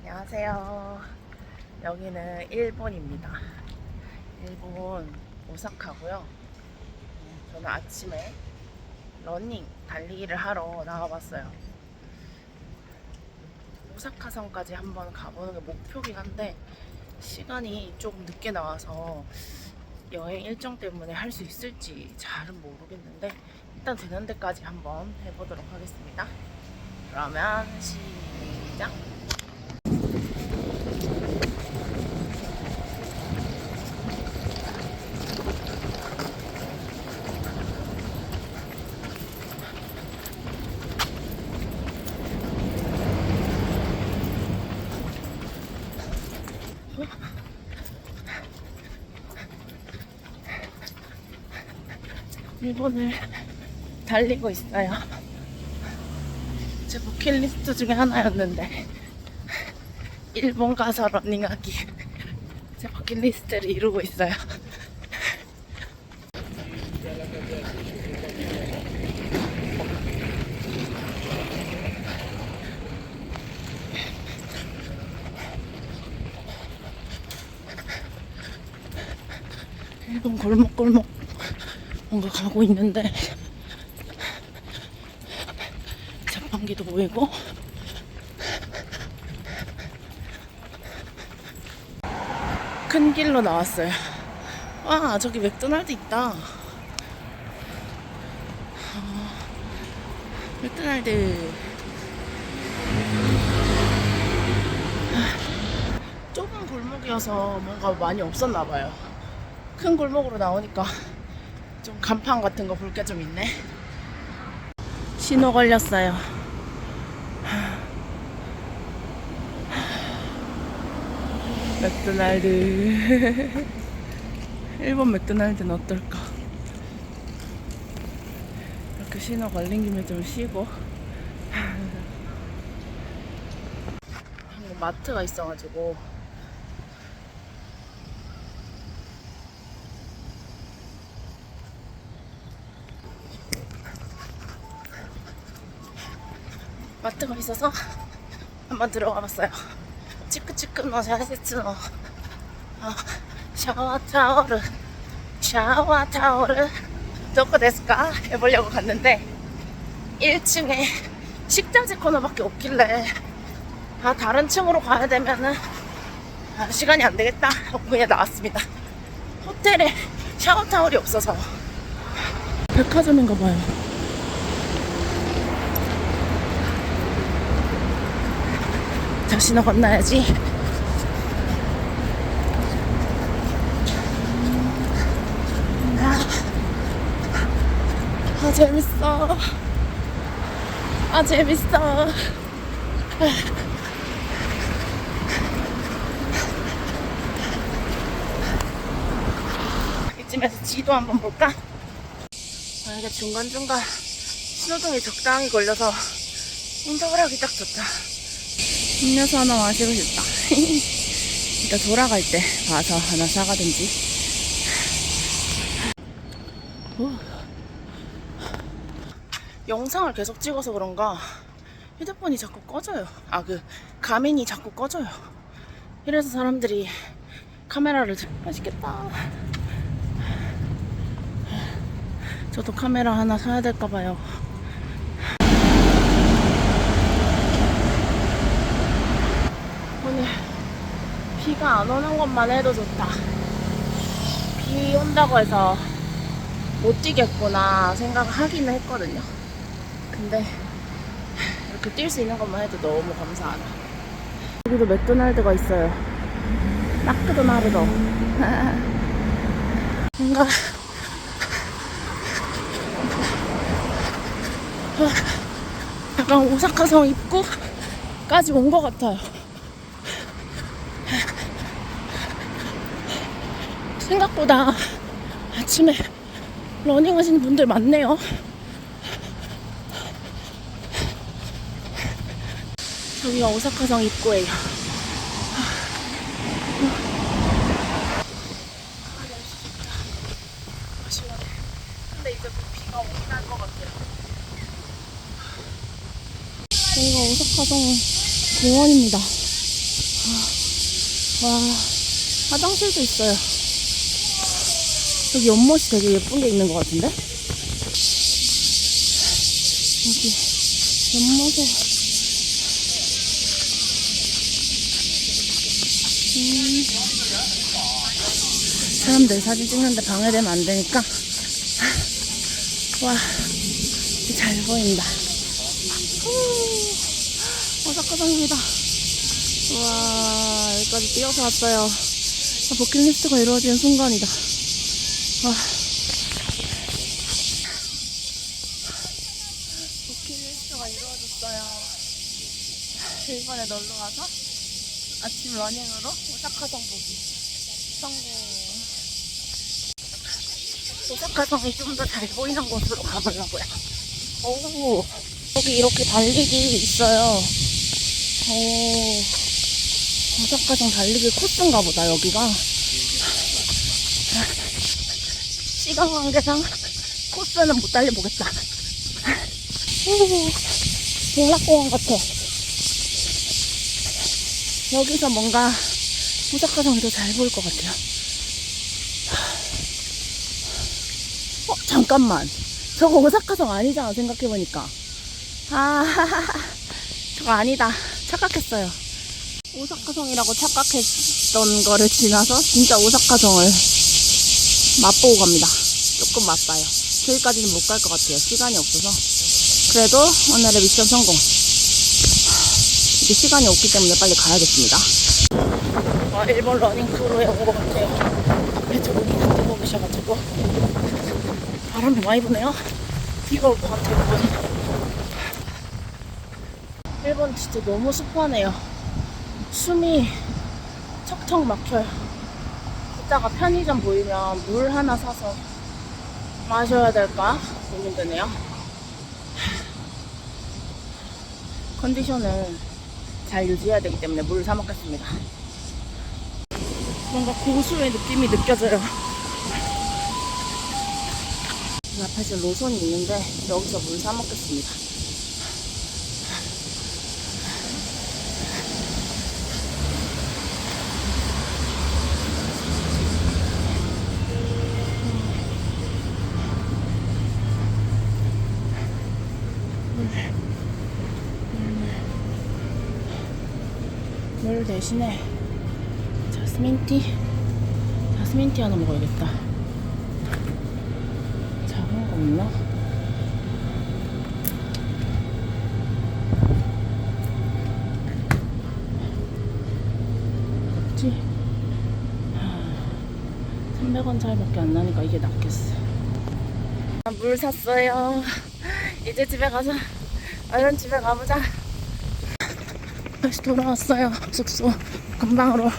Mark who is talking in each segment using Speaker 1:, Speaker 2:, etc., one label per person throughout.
Speaker 1: 안녕하세요. 여기는 일본입니다. 일본 오사카고요. 음, 저는 아침에 러닝 달리기를 하러 나와봤어요. 오사카 성까지 한번 가보는 게 목표긴 한데 시간이 조금 늦게 나와서 여행 일정 때문에 할 수 있을지 잘은 모르겠는데 일단 되는 데까지 한번 해보도록 하겠습니다. 그러면 시 작. 일본을 달리고 있어요. 제 버킷리스트 중에 하나였는데 일본 가서 러닝하기 제 버킷리스트를 이루고 있어요. 일본 골목골목 뭔가 가고 있는데 자판기도 보이고 큰 길로 나왔어요. 와 저기 맥도날드 있다. 어, 맥도날드. 아, 좁은 골목이어서 뭔가 많이 없었나 봐요. 큰 골목으로 나오니까 좀 간판 같은 거 볼 게 좀 있네. 신호 걸렸어요. 맥도날드. 일본 맥도날드는 어떨까? 이렇게 신호 걸린 김에 좀 쉬고. 마트가 있어가지고 마트가 있어서 한번 들어가 봤어요. 치크치크노 샤세츠노 어, 샤워 타오르 샤워 타오르 도코 데스까 해보려고 갔는데 1층에 식자재 코너밖에 없길래 아 다른 층으로 가야 되면은 아, 시간이 안 되겠다 하고 그냥 나왔습니다. 호텔에 샤워 타월이 없어서 백화점인가 봐요. 자, 신호 건너야지. 아, 아, 재밌어. 아, 재밌어. 이쯤에서 지도 한번 볼까? 아, 이게 중간중간 신호등이 적당히 걸려서 운동을 하기 딱 좋다. 음료수 하나 마시고 싶다. 이따 돌아갈 때 와서 하나 사가든지. 오. 영상을 계속 찍어서 그런가 휴대폰이 자꾸 꺼져요. 아, 그, 가면이 자꾸 꺼져요. 이래서 사람들이 카메라를 들- 맛있겠다. 저도 카메라 하나 사야 될까봐요. 오늘 비가 안 오는 것만 해도 좋다. 비 온다고 해서 못 뛰겠구나 생각하기는 했거든요. 근데 이렇게 뛸 수 있는 것만 해도 너무 감사하다. 여기도 맥도날드가 있어요. 마크도나르도. 뭔가 약간 오사카성 입구까지 온 것 같아요. 생각보다 아침에 러닝 하시는 분들 많네요. 저기가 오사카성 시원해. 근데 이제 오긴 할 것 같아요. 여기가 오사카성 공원입니다. 아, 와, 화장실도 있어요. 여기 연못이 되게 예쁜 게 있는 것 같은데? 여기 연못에 음, 사람들 사진 찍는데 방해되면 안 되니까 와, 잘 보인다. 오, 오사카성입니다. 와, 여기까지 뛰어서 왔어요. 아, 버킷리스트가 이루어지는 순간이다. 와. 버킷리스트가 이루어졌어요. 일본에 놀러 와서 아침 러닝으로 오사카성 보기 성공. 오사카성이 좀 더 잘 보이는 곳으로 가보려고요. 오, 여기 이렇게 달리기 있어요. 오, 오사카성 달리기 코스인가 보다, 여기가. 시간 관계상 코스는 못 달려보겠다. 오, 동락공원 같아. 여기서 뭔가 더잘 보일 것 같아요. 어, 잠깐만. 저거 오사카성 아니잖아, 생각해보니까. 아, 저거 아니다. 착각했어요. 오사카성이라고 착각했던 거를 지나서 진짜 오사카성을 맛보고 갑니다. 조금 맛봐요. 저기까지는 못 갈 것 같아요. 시간이 없어서. 그래도 오늘의 미션 성공. 이제 시간이 없기 때문에 빨리 가야겠습니다. 아, 일본 러닝 크루에 온 것 같아요. 앞에 두 분이 뜨고 계셔가지고. 바람이 많이 부네요. 비가 올 것 같아요. 일본 진짜 너무 습하네요. 숨이 척척 막혀요. 이따가 편의점 보이면 물 하나 사서 마셔야 될까 고민되네요. 컨디션을 잘 유지해야 되기 때문에 물을 사 먹겠습니다. 뭔가 고수의 느낌이 느껴져요. 이 앞에 지금 로선이 있는데 여기서 물 사 먹겠습니다. 물 대신에 자스민티 자스민티 하나 먹어야겠다 작은 거 없나? 없지? 300원 차이밖에 안 나니까 이게 낫겠어 아, 물 샀어요 이제 집에 가서 얼른 집에 가보자 다시 돌아왔어요. 숙소 금방으로.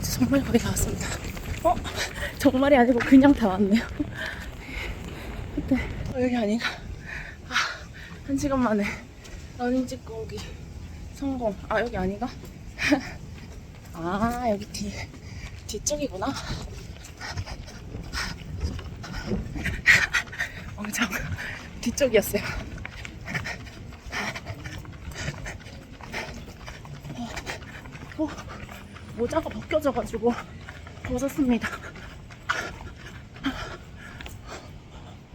Speaker 1: 정말 거의 다 왔습니다. 어? 정말이 아니고 그냥 다 왔네요. 그때 어, 여기 아닌가? 아, 한 시간 만에 러닝 찍고 오기 성공. 아, 여기 아닌가? 아, 여기 뒤, 뒤쪽이구나. 엄청 뒤쪽이었어요. 어, 모자가 벗겨져가지고 벗었습니다.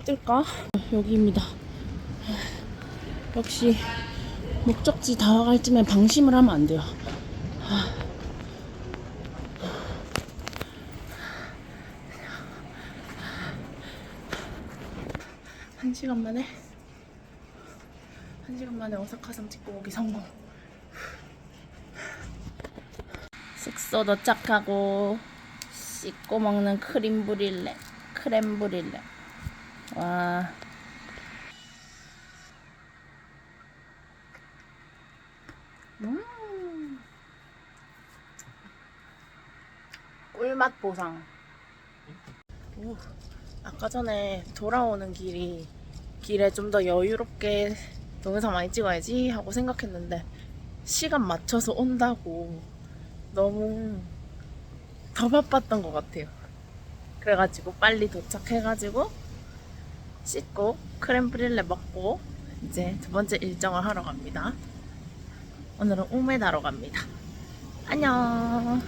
Speaker 1: 어딜까? 여기입니다. 역시 목적지 다가갈 쯤에 방심을 하면 안 돼요. 한 시간 만에 한 시간 만에 오사카성 찍고 오기 성공. 숙소 도착하고 씻고 먹는 크림 브릴레, 크렘 브릴레. 와. 음. 꿀맛 보상. 오, 아까 전에 돌아오는 길이 길에 좀 더 여유롭게 동영상 많이 찍어야지 하고 생각했는데 시간 맞춰서 온다고 너무 더 바빴던 것 같아요. 그래가지고 빨리 도착해가지고 씻고 크렘 브릴레 먹고 이제 두 번째 일정을 하러 갑니다. 오늘은 우메다로 갑니다. 안녕.